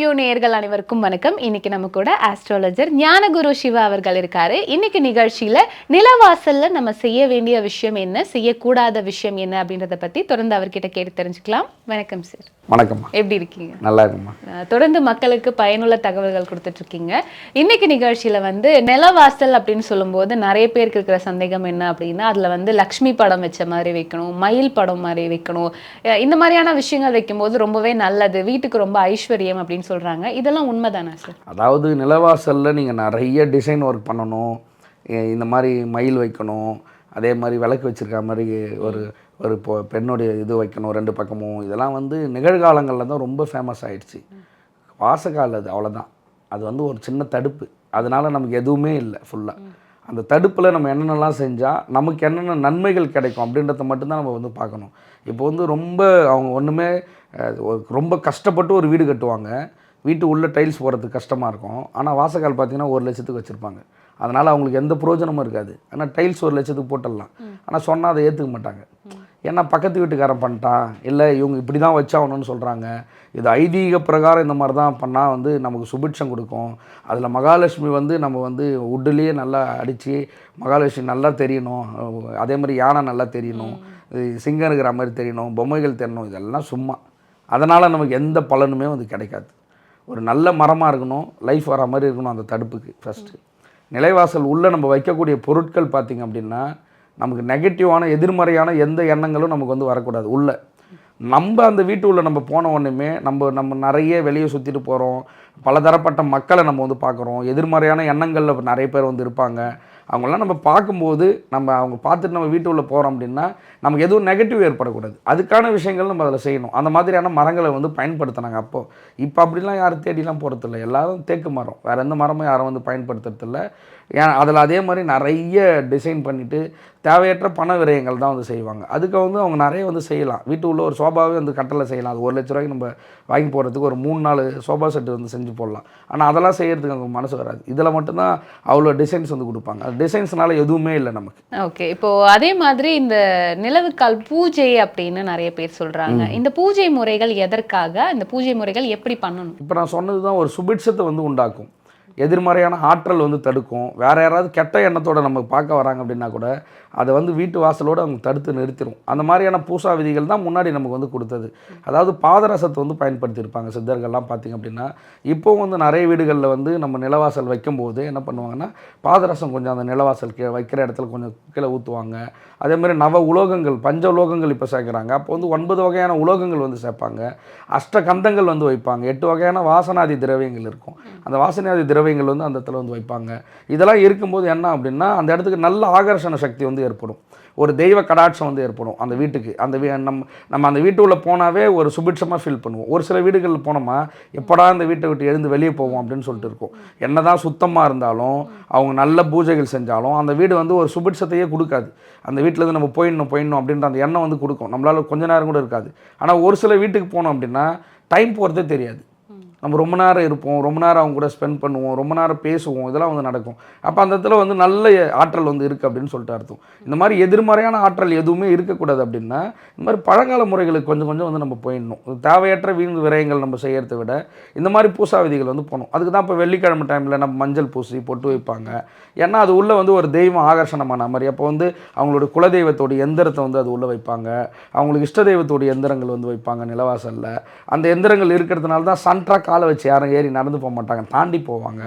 View நேயர்கள் அனைவருக்கும் வணக்கம். இன்னைக்கு நம்ம கூட ஆஸ்ட்ராலஜர் ஞானகுரு சிவா அவர்கள் இருக்காரு. இன்னைக்கு நிகழ்ச்சியில நிலவாசல்ல நம்ம செய்ய வேண்டிய விஷயம் என்ன செய்யக்கூடாத விஷயம் என்ன அப்படின்றத பத்தி தொடர்ந்து அவர்கிட்ட கேட்டு தெரிஞ்சுக்கலாம். வணக்கம் சார் வணக்கம்மா. எப்படி இருக்கீங்க? நல்லா இருக்கும்மா. அஹ் தொடர்ந்து மக்களுக்கு பயனுள்ள தகவல்கள் கொடுத்துட்டு இருக்கீங்க இன்னைக்கு நிகழ்ச்சியில வந்து நிலவாசல் அப்படின்னு சொல்லும்போது நிறைய பேருக்கு இருக்கிற சந்தேகம் என்ன அப்படின்னா அதுல வந்து லக்ஷ்மி படம் வச்ச மாதிரி வைக்கணும் மயில் படம் மாதிரி வைக்கணும். இந்த மாதிரியான விஷயங்கள் வைக்கும்போது ரொம்பவே நல்லது வீட்டுக்கு ரொம்ப ஐஸ்வர்யம் அப்படின்னு சொல்கிறாங்க இதெல்லாம் உண்மைதானா சார் அதாவது நிலவாசலில் நீங்கள் நிறைய டிசைன் ஒர்க் பண்ணணும். இந்த மாதிரி மயில் வைக்கணும். அதே மாதிரி விளக்கு வச்சுருக்க மாதிரி ஒரு ஒரு பொ பெண்ணுடைய இது வைக்கணும் ரெண்டு பக்கமும். இதெல்லாம் வந்து நிகழ்காலங்களில் தான் ரொம்ப ஃபேமஸ் ஆகிடுச்சு வாசகால் அது அவ்வளோதான் அது வந்து ஒரு சின்ன தடுப்பு. அதனால் நமக்கு எதுவுமே இல்லை ஃபுல்லாக அந்த தடுப்பில் நம்ம என்னென்னலாம் செஞ்சால் நமக்கு என்னென்ன நன்மைகள் கிடைக்கும் அப்படின்றத மட்டும்தான் நம்ம வந்து பார்க்கணும். இப்போ வந்து ரொம்ப அவங்க ஒன்றுமே ரொம்ப கஷ்டப்பட்டு ஒரு வீடு கட்டுவாங்க. வீட்டு உள்ள டைல்ஸ் போடுறதுக்கு கஷ்டமாக இருக்கும். ஆனால் வாசக்கால் பார்த்தீங்கன்னா ஒரு லட்சத்துக்கு வச்சுருப்பாங்க. அதனால் அவங்களுக்கு எந்த பிரயோஜனமும் இருக்காது. ஆனால் டைல்ஸ் ஒரு லட்சத்துக்கு போட்டுடலாம். ஆனால் சொன்னால் அதை ஏற்றுக்க மாட்டாங்க. ஏன்னா பக்கத்து வீட்டுக்காரன் பண்ணிட்டான். இல்லை இவங்க இப்படி தான் வச்சாகணும்னு சொல்கிறாங்க இது ஐதீக பிரகாரம் இந்த மாதிரி தான் பண்ணால் வந்து நமக்கு சுபிட்சம் கொடுக்கும். அதில் மகாலட்சுமி வந்து நம்ம வந்து உட்டுலேயே நல்லா அடித்து மகாலட்சுமி நல்லா தெரியணும். அதே மாதிரி யானை நல்லா தெரியணும். இது சிங்கம் இருக்கிற மாதிரி தெரியணும். பொம்மைகள் தெரியணும். இதெல்லாம் சும்மா. அதனால் நமக்கு எந்த பலனுமே வந்து கிடைக்காது. ஒரு நல்ல மரமாக இருக்கணும் லைஃப் வர மாதிரி இருக்கணும் அந்த தடுப்புக்கு ஃபஸ்ட்டு நிலைவாசல் உள்ளே நம்ம வைக்கக்கூடிய பொருட்கள் பார்த்திங்க அப்படின்னா நமக்கு நெகட்டிவான எதிர்மறையான எந்த எண்ணங்களும் நமக்கு வந்து வரக்கூடாது உள்ள. நம்ம அந்த வீட்டு உள்ள நம்ம போன உடனேமே நம்ம நம்ம நிறைய வெளியே சுற்றிட்டு போகிறோம் பலதரப்பட்ட மக்களை நம்ம வந்து பார்க்குறோம் எதிர்மறையான எண்ணங்களில் நிறைய பேர் வந்து இருப்பாங்க அவங்களாம் நம்ம பார்க்கும்போது நம்ம அவங்க பார்த்துட்டு நம்ம வீட்டு உள்ளே போகிறோம் அப்படின்னா நமக்கு எதுவும் நெகட்டிவ் ஏற்படக்கூடாது. அதுக்கான விஷயங்கள் நம்ம அதில் செய்யணும். அந்த மாதிரியான மரங்களை வந்து பயன்படுத்தினாங்க அப்போது இப்போ அப்படிலாம் யாரும் தேடிலாம் போகிறதில்ல எல்லாரும் தேக்கு மரம். வேறு எந்த மரமும் யாரும் வந்து பயன்படுத்துறதில்ல. ஏன் அதில் அதே மாதிரி நிறைய டிசைன் பண்ணிவிட்டு தேவையற்ற பண விரயங்கள் தான் வந்து செய்வாங்க. அதுக்கு வந்து அவங்க நிறைய வந்து செய்யலாம். வீட்டு உள்ள ஒரு சோபாவே வந்து கட்டளை செய்யலாம். அது ஒரு லட்ச ரூபாய்க்கு நம்ம வாங்கி போகிறதுக்கு ஒரு மூணு நாலு சோபா செட்டு வந்து செஞ்சு போடலாம். ஆனால் அதெல்லாம் செய்யறதுக்கு அவங்க மனசு வராது. இதில் மட்டும்தான் அவ்வளோ டிசைன்ஸ் வந்து கொடுப்பாங்க. அது டிசைன்ஸ்னால எதுவுமே இல்லை நமக்கு. ஓகே. இப்போ அதே மாதிரி இந்த நிலவுக்கால் பூஜை அப்படின்னு நிறைய பேர் சொல்றாங்க. இந்த பூஜை முறைகள் எதற்காக? இந்த பூஜை முறைகள் எப்படி பண்ணணும்? இப்போ நான் சொன்னது தான் ஒரு சுபிட்சத்தை வந்து உண்டாக்கும். எதிர்மறையான ஆற்றல் வந்து தடுக்கும். வேறு யாராவது கெட்ட எண்ணத்தோடு நம்ம பார்க்க வராங்க அப்படின்னா கூட அதை வந்து வீட்டு வாசலோடு அவங்க தடுத்து நிறுத்திடும் அந்த மாதிரியான பூசா விதிகள் தான் முன்னாடி நமக்கு வந்து கொடுத்தது. அதாவது பாதரசத்தை வந்து பயன்படுத்தியிருப்பாங்க சித்தர்கள்லாம் பார்த்திங்க அப்படின்னா. இப்போ வந்து நிறைய வீடுகளில் வந்து நம்ம நிலவாசல் வைக்கும்போது என்ன பண்ணுவாங்கன்னா பாதரசம் கொஞ்சம் அந்த நிலவாசல் கீழே வைக்கிற இடத்துல கொஞ்சம் கீழே ஊற்றுவாங்க அதே மாதிரி நவ உலோகங்கள் பஞ்ச உலோகங்கள் இப்போ சேர்க்குறாங்க. அப்போ வந்து ஒன்பது வகையான உலோகங்கள் வந்து சேர்ப்பாங்க. அஷ்டகந்தங்கள் வந்து வைப்பாங்க. எட்டு வகையான வாசனாதி திரவியங்கள் இருக்கும். அந்த வாசனாதி திரவியம் ஓவியங்கள் வந்து அந்த இடத்துல வந்து வைப்பாங்க. இதெல்லாம் இருக்கும்போது என்ன அப்படின்னா அந்த இடத்துக்கு நல்ல ஆகர்ஷண சக்தி வந்து ஏற்படும். ஒரு தெய்வ கடாட்சம் வந்து ஏற்படும் அந்த வீட்டுக்கு. அந்த வீ நம்ம நம்ம அந்த வீட்டுக்குள்ளே போனாவே ஒரு சுபிட்சமாக ஃபீல் பண்ணுவோம். ஒரு சில வீடுகளில் போனோமா எப்படா இந்த வீட்டை விட்டு எழுந்து வெளியே போவோம் அப்படின்னு சொல்லிட்டு இருக்கும். என்னதான் சுத்தமாக இருந்தாலும் அவங்க நல்ல பூஜைகள் செஞ்சாலும் அந்த வீடு வந்து ஒரு சுபிட்சத்தையே கொடுக்காது. அந்த வீட்டிலேருந்து நம்ம போயிடணும் போயிடணும் அப்படின்ற அந்த எண்ணம் வந்து கொடுக்கும். நம்மளால் கொஞ்ச நேரம் கூட இருக்காது. ஆனால் ஒரு சில வீட்டுக்கு போனோம் அப்படின்னா டைம் போகிறதே தெரியாது. நம்ம ரொம்ப நேரம் இருப்போம் ரொம்ப நேரம் அவங்க கூட ஸ்பெண்ட் பண்ணுவோம் ரொம்ப நேரம் பேசுவோம் இதெல்லாம் வந்து நடக்கும். அப்போ அந்த இடத்துல வந்து நல்ல ஆற்றல் வந்து இருக்குது அப்படின்னு சொல்லிட்டு அர்த்தம். இந்த மாதிரி எதிர்மறையான ஆற்றல் எதுவுமே இருக்கக்கூடாது அப்படின்னா இந்த மாதிரி பழங்கால முறைகளுக்கு கொஞ்சம் கொஞ்சம் வந்து நம்ம போயிடணும். தேவையற்ற வீண் விரயங்கள் நம்ம செய்கிறத விட இந்த மாதிரி பூசா விதிகள் வந்து போகணும். அதுக்கு தான் இப்போ வெள்ளிக்கிழமை டைமில் நம்ம மஞ்சள் பூசி பொட்டு வைப்பாங்க. ஏன்னா அது உள்ளே வந்து ஒரு தெய்வம் ஆகர்ஷணமான மாதிரி. அப்போ வந்து அவங்களோட குலதெய்வத்தோட எந்திரத்தை வந்து அது உள்ளே வைப்பாங்க. அவங்களுக்கு இஷ்ட தெய்வத்தோட எந்திரங்கள் வந்து வைப்பாங்க நிலவாசலில். அந்த எந்திரங்கள் இருக்கிறதுனால தான் சன்ட்ராக் காலை வச்சு யாரும் ஏறி நடந்து போக மாட்டாங்க தாண்டி போவாங்க.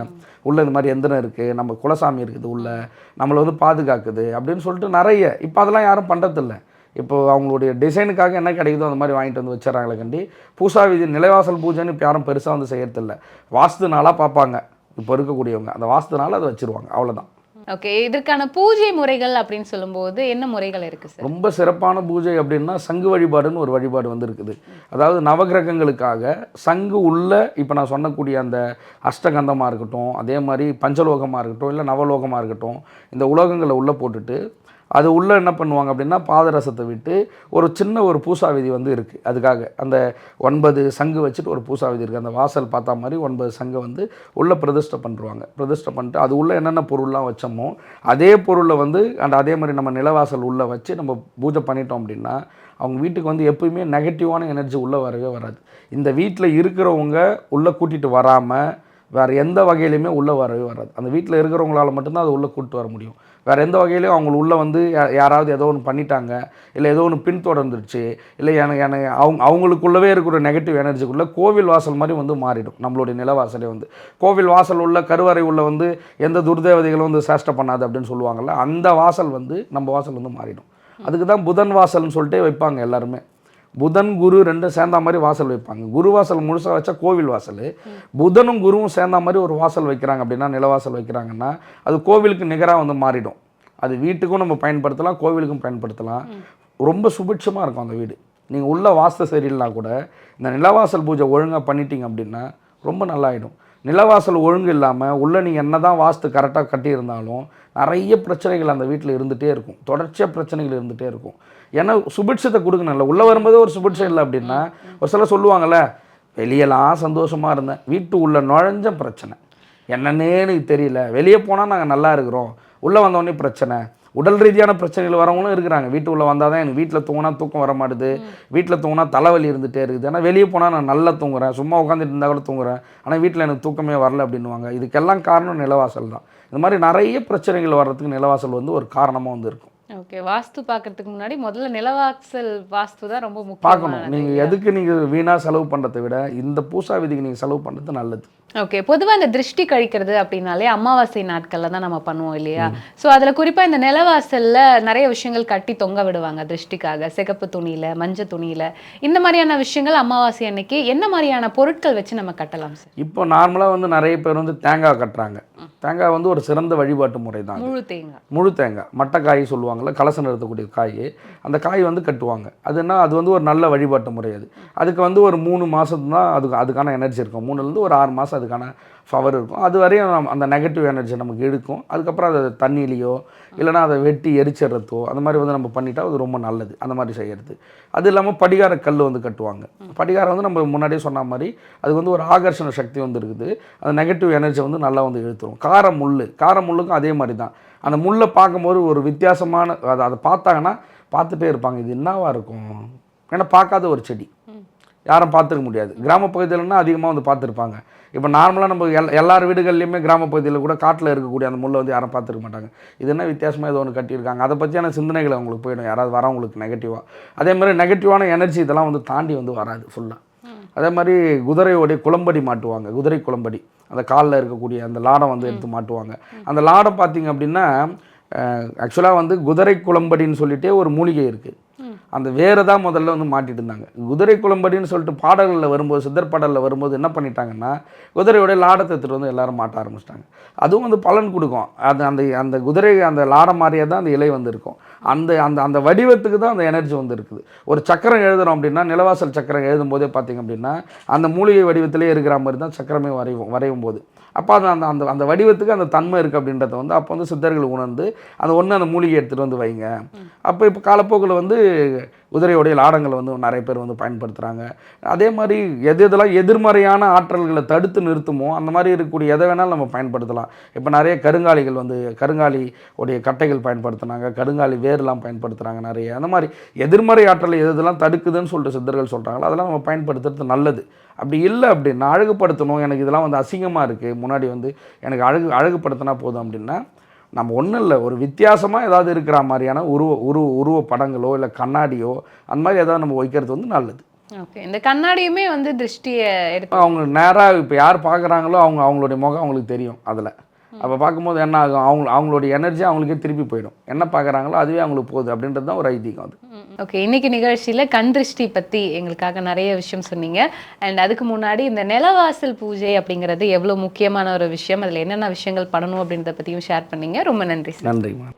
உள்ளே இந்த மாதிரி எந்திரம் இருக்குது நம்ம குலசாமி இருக்குது உள்ளே நம்மளை வந்து பாதுகாக்குது அப்படின்னு சொல்லிட்டு நிறைய இப்போ அதெல்லாம் யாரும் பண்ணுறதில்ல இப்போ அவங்களுடைய டிசைனுக்காக என்ன கிடைக்குதோ அந்த மாதிரி வாங்கிட்டு வந்து வச்சிடறாங்களே கண்டி பூசா விதி நிலைவாசல் பூஜைன்னு இப்போ யாரும் பெருசாக வந்து செய்யறதில்ல. வாஸ்து நாளாக பார்ப்பாங்க. இப்போ இருக்கக்கூடியவங்க அந்த வாஸ்து நாள் அதை வச்சுருவாங்க அவ்வளோதான் ஓகே இதற்கான பூஜை முறைகள் அப்படின்னு சொல்லும்போது என்ன முறைகள் இருக்கு சார் ரொம்ப சிறப்பான பூஜை அப்படின்னா சங்கு வழிபாடுன்னு ஒரு வழிபாடு வந்திருக்குது. அதாவது நவகிரகங்களுக்காக சங்கு உள்ள இப்போ நான் சொன்னக்கூடிய அந்த அஷ்டகந்தமாக இருக்கட்டும் அதே மாதிரி பஞ்சலோகமாக இருக்கட்டும் இல்லை நவலோகமாக இருக்கட்டும் இந்த உலோகங்களை உள்ளே போட்டுட்டு அது உள்ளே என்ன பண்ணுவாங்க அப்படின்னா பாதரசத்தை விட்டு ஒரு சின்ன ஒரு பூசா விதி வந்து இருக்குது அதுக்காக அந்த ஒன்பது சங்கு வச்சுட்டு ஒரு பூசா விதி இருக்குது அந்த வாசல் பார்த்தா மாதிரி ஒன்பது சங்கை வந்து உள்ளே பிரதிஷ்டை பண்ணுறாங்க பிரதிஷ்டை பண்ணிட்டு அது உள்ளே என்னென்ன பொருள்லாம் வச்சோமோ அதே பொருளை வந்து அந்த அதே மாதிரி நம்ம நிலவாசல் உள்ளே வச்சு நம்ம பூஜை பண்ணிட்டோம் அப்படின்னா அவங்க வீட்டுக்கு வந்து எப்பயுமே நெகட்டிவான எனர்ஜி உள்ளே வரவே வராது. இந்த வீட்டில் இருக்கிறவங்க உள்ளே கூட்டிகிட்டு வராமல் வேறு எந்த வகையிலையுமே உள்ளே வரவே வராது. அந்த வீட்டில் இருக்கிறவங்களால மட்டும்தான் அது உள்ளே கூட்டிட்டு வர முடியும். வேறு எந்த வகையிலையும் அவங்க உள்ளே வந்து யா- யாராவது ஏதோ ஒன்று பண்ணிட்டாங்க இல்லை ஏதோ ஒன்று பின்தொடர்ந்துருச்சு இல்லை எனக்கு எனக்கு அவங்க அவங்களுக்குள்ளவே இருக்கிற நெகட்டிவ் எனர்ஜிக்குள்ளே கோவில் வாசல் மாதிரி வந்து மாறிடும் நம்மளுடைய நிலவாசலே வந்து. கோவில் வாசல் உள்ள கருவறை உள்ள வந்து எந்த துர்தேவதைகளும் வந்து சேஷ்ட பண்ணாது அப்படின்னு சொல்லுவாங்கள்ல அந்த வாசல் வந்து நம்ம வாசல் வந்து மாறிடும். அதுக்கு தான் புதன் வாசல்னு சொல்லிட்டே வைப்பாங்க எல்லாருமே. புதன் குரு ரெண்டும் சேர்ந்தா மாதிரி வாசல் வைப்பாங்க. குரு வாசல் முழுசாக வச்சா கோவில் வாசல். புதனும் குருவும் சேர்ந்தா மாதிரி ஒரு வாசல் வைக்கிறாங்க அப்படின்னா நிலவாசல் வைக்கிறாங்கன்னா அது கோவிலுக்கு நிகராக வந்து மாறிடும். அது வீட்டுக்கும் நம்ம பயன்படுத்தலாம் கோவிலுக்கும் பயன்படுத்தலாம். ரொம்ப சுபிட்சமாக இருக்கும் அந்த வீடு. நீங்கள் உள்ள வாஸ்து சரியில்லைனா கூட இந்த நிலவாசல் பூஜை ஒழுங்காக பண்ணிட்டீங்க அப்படின்னா ரொம்ப நல்லாயிடும். நிலவாசல் ஒழுங்கு இல்லாமல் உள்ளே நீங்கள் என்ன தான் வாஸ்து கரெக்டாக கட்டியிருந்தாலும் நிறைய பிரச்சனைகள் அந்த வீட்டில் இருந்துகிட்டே இருக்கும். தொடர்ச்சியாக பிரச்சனைகள் இருந்துகிட்டே இருக்கும். ஏன்னா சுபிட்சத்தை கொடுக்கணும்ல. உள்ளே வரும்போதே ஒரு சுபிட்சம் இல்லை அப்படின்னா ஒரு சில சொல்லுவாங்கள்ல வெளியெல்லாம் சந்தோஷமாக இருந்தேன். வீட்டு உள்ளே நுழைஞ்ச பிரச்சனை. என்னன்னே எனக்கு தெரியல. வெளியே போனால் நாங்கள் நல்லா இருக்கிறோம். உள்ளே வந்தோடனே பிரச்சனை. உடல் ரீதியான பிரச்சனைகள் வரவங்களும் இருக்கிறாங்க. வீட்டு வந்தால் தான் எனக்கு வீட்டில் தூங்கினா தூக்கம் வர மாட்டுது வீட்டில் தூங்கினா தலைவலி இருந்துகிட்டே இருக்குது. ஆனால் வெளியே போனால் நான் நல்லா தூங்குறேன். சும்மா உட்காந்துட்டு இருந்தால் கூட தூங்குறேன். ஆனால் வீட்டில் எனக்கு தூக்கமே வரல அப்படின்னுவாங்க. இதுக்கெல்லாம் காரணம் நிலவாசல் தான். இந்த மாதிரி நிறைய பிரச்சனைகள் வர்றதுக்கு நிலவாசல் வந்து ஒரு காரணமாக வந்து இருக்கும். ஓகே வாஸ்து பார்க்கறதுக்கு முன்னாடி முதல்ல நிலவாசல் வாஸ்து தான் ரொம்ப பார்க்கணும். முக்கியமானது நீங்கள் எதுக்கு நீங்கள் வீணாக செலவு பண்ணுறதை விட இந்த பூசா விதிக்கு நீங்கள் செலவு பண்ணுறது நல்லது. ஓகே பொதுவா இந்த திருஷ்டி கழிக்கிறது அப்படின்னாலே அமாவாசை நாட்கள்ல தான் நம்ம பண்ணுவோம் இல்லையா? சோ அதுல குறிப்பா இந்த நிலவாசல்ல நிறைய விஷயங்கள் கட்டி தொங்க விடுவாங்க திருஷ்டிக்காக. சிகப்பு துணியில மஞ்சள் துணியில. இந்த மாதிரியான விஷயங்கள் அமாவாசை அன்னைக்கு என்ன மாதிரியான பொருட்கள் வச்சு நம்ம கட்டலாம் சார்? இப்போ நார்மலாக வந்து நிறைய பேர் வந்து தேங்காய் கட்டுறாங்க. தேங்காய் வந்து ஒரு சிறந்த வழிபாட்டு முறை தான். முழு தேங்காய். முழு தேங்காய். மட்டைக்காய் சொல்லுவாங்கள்ல கலசம் நிறுத்தக்கூடிய காய். அந்த காய் வந்து கட்டுவாங்க. அதுனா அது வந்து ஒரு நல்ல வழிபாட்டு முறை அது. அதுக்கு வந்து ஒரு மூணு மாதம் தான் அதுக்கு அதுக்கான எனர்ஜி இருக்கும். மூணுலேருந்து ஒரு ஆறு மாதம் அதுக்கான பவர் இருக்கும். அது வரையும் நம்ம அந்த நெகட்டிவ் எனர்ஜி நமக்கு எடுக்கும். அதுக்கப்புறம் அதை தண்ணியிலையோ இல்லைனா அதை வெட்டி எரிச்சிடுறதோ அந்த மாதிரி வந்து நம்ம பண்ணிட்டா அது ரொம்ப நல்லது. அந்த மாதிரி செய்கிறது அது இல்லாமல் படிகார கல் வந்து கட்டுவாங்க. படிகாரம் வந்து நம்ம முன்னாடியே சொன்ன மாதிரி அதுக்கு வந்து ஒரு ஆகர்ஷண சக்தி வந்து இருக்குது. அந்த நெகட்டிவ் எனர்ஜி வந்து நல்லா வந்து இழுத்துரும். கார முள் கார முள்ளுக்கும் அதே மாதிரி தான். அந்த முள்ளை பார்க்கும்போது ஒரு வித்தியாசமான அதை அதை பார்த்தாங்கன்னா பார்த்துட்டே இருப்பாங்க. இது என்னவாக இருக்கும்? ஏன்னா பார்க்காத ஒரு செடி. யாரும் பார்த்துருக்க முடியாது. கிராம பகுதியிலன்னா அதிகமாக வந்து பார்த்துருப்பாங்க. இப்போ நார்மலாக நம்ம எல் எல்லார் வீடுகள்லையுமே கிராம பகுதியில் கூட காட்டில் இருக்கக்கூடிய அந்த முள்ளை வந்து யாரும் பார்த்துருக்க மாட்டாங்க. இது என்ன வித்தியாசமாக ஏதோ ஒன்று கட்டியிருக்காங்க. அதை பற்றியான சிந்தனைகள் அவங்களுக்கு போயிடும். யாராவது வரவங்களுக்கு நெகட்டிவாக அதே மாதிரி நெகட்டிவான எனர்ஜி இதெல்லாம் வந்து தாண்டி வந்து வராது ஃபுல்லாக அதே மாதிரி குதிரையோடைய குளம்படி மாட்டுவாங்க. குதிரை குளம்படி. அந்த காலில் இருக்கக்கூடிய அந்த லாடம் வந்து எடுத்து மாட்டுவாங்க. அந்த லாடம் பார்த்தீங்க அப்படின்னா ஆக்சுவலாக வந்து குதிரை குளம்படின்னு சொல்லிட்டே ஒரு மூலிகை இருக்குது அந்த வேரை தான் முதல்ல வந்து மாட்டிட்டு இருந்தாங்க. குதிரை குளம்படின்னு சொல்லிட்டு பாடல்களில் வரும்போது சித்தர் பாடலில் வரும்போது என்ன பண்ணிட்டாங்கன்னா குதிரையோட லாடத்தை எடுத்துகிட்டு வந்து எல்லாரும் மாட்ட ஆரம்பிச்சிட்டாங்க. அதுவும் வந்து பலன் கொடுக்கும். அது அந்த அந்த குதிரை அந்த லாடம் மாதிரியே தான் அந்த இலை வந்து இருக்கும். அந்த அந்த அந்த வடிவத்துக்கு தான் அந்த எனர்ஜி வந்து இருக்குது. ஒரு சக்கரம் எழுதுறோம் அப்படின்னா நிலவாசல் சக்கரம் எழுதும் போதே பார்த்திங்க அப்படின்னா அந்த மூலிகை வடிவத்திலே இருக்கிற மாதிரி தான் சக்கரமே வரைவோம் வரையும் போது அப்போ அது அந்த அந்த அந்த வடிவத்துக்கு அந்த தன்மை இருக்குது அப்படின்றத வந்து அப்போ வந்து சித்தர்கள் உணர்ந்து அந்த ஒன்று அந்த மூலிகை எடுத்துகிட்டு வந்து வைங்க. அப்போ இப்போ காலப்போக்கில் வந்து குதிரையோடைய லாடங்களை வந்து நிறைய பேர் வந்து பயன்படுத்துகிறாங்க அதே மாதிரி எது எதெல்லாம் எதிர்மறையான ஆற்றல்களை தடுத்து நிறுத்துமோ அந்த மாதிரி இருக்கக்கூடிய எதை வேணாலும் நம்ம பயன்படுத்தலாம். இப்போ நிறைய கருங்காலிகள் வந்து கருங்காலி உடைய கட்டைகள் பயன்படுத்துனாங்க கருங்காலி வேர்லாம் பயன்படுத்துகிறாங்க நிறைய. அந்த மாதிரி எதிர்மறை ஆற்றலை எது எதெல்லாம் தடுக்குதுன்னு சொல்லிட்டு சித்தர்கள் சொல்கிறாங்களோ அதெல்லாம் நம்ம பயன்படுத்துறது நல்லது. அப்படி இல்லை அப்படின்னா அழகுபடுத்தணும். எனக்கு இதெல்லாம் வந்து அசிங்கமாக இருக்குது முன்னாடி வந்து எனக்கு அழகு அழகுபடுத்தினா போதும் அப்படின்னா நம்ம ஒன்றும் இல்லை ஒரு வித்தியாசமாக ஏதாவது இருக்கிற மாதிரியான உருவ உருவ உருவ படங்களோ இல்லை கண்ணாடியோ அந்த மாதிரி ஏதாவது நம்ம வைக்கிறது வந்து நல்லது. ஓகே. இந்த கண்ணாடியுமே வந்து திருஷ்டியை எடுத்து அவங்க நேராக இப்போ யார் பார்க்குறாங்களோ அவங்க அவங்களுடைய முகம் அவங்களுக்கு தெரியும் அதில். அப்போ பார்க்கும்போது என்ன ஆகும் அவங்க அவங்களுடைய எனர்ஜி அவங்களுக்கே திருப்பி போயிடும். என்ன பார்க்குறாங்களோ அதுவே அவங்களுக்கு போகுது அப்படின்றது தான் ஒரு ஐதீகம் அது. ஓகே இன்னைக்கு நிகழ்ச்சியில கண் திருஷ்டி பத்தி எங்களுக்காக நிறைய விஷயம் சொன்னீங்க. அண்ட் அதுக்கு முன்னாடி இந்த நிலவாசல் பூஜை அப்படிங்கிறது எவ்வளவு முக்கியமான ஒரு விஷயம்? அதுல என்னென்ன விஷயங்கள் பண்ணணும் அப்படின்றத பத்தியும் ஷேர் பண்ணீங்க. ரொம்ப நன்றி நன்றிம்மா.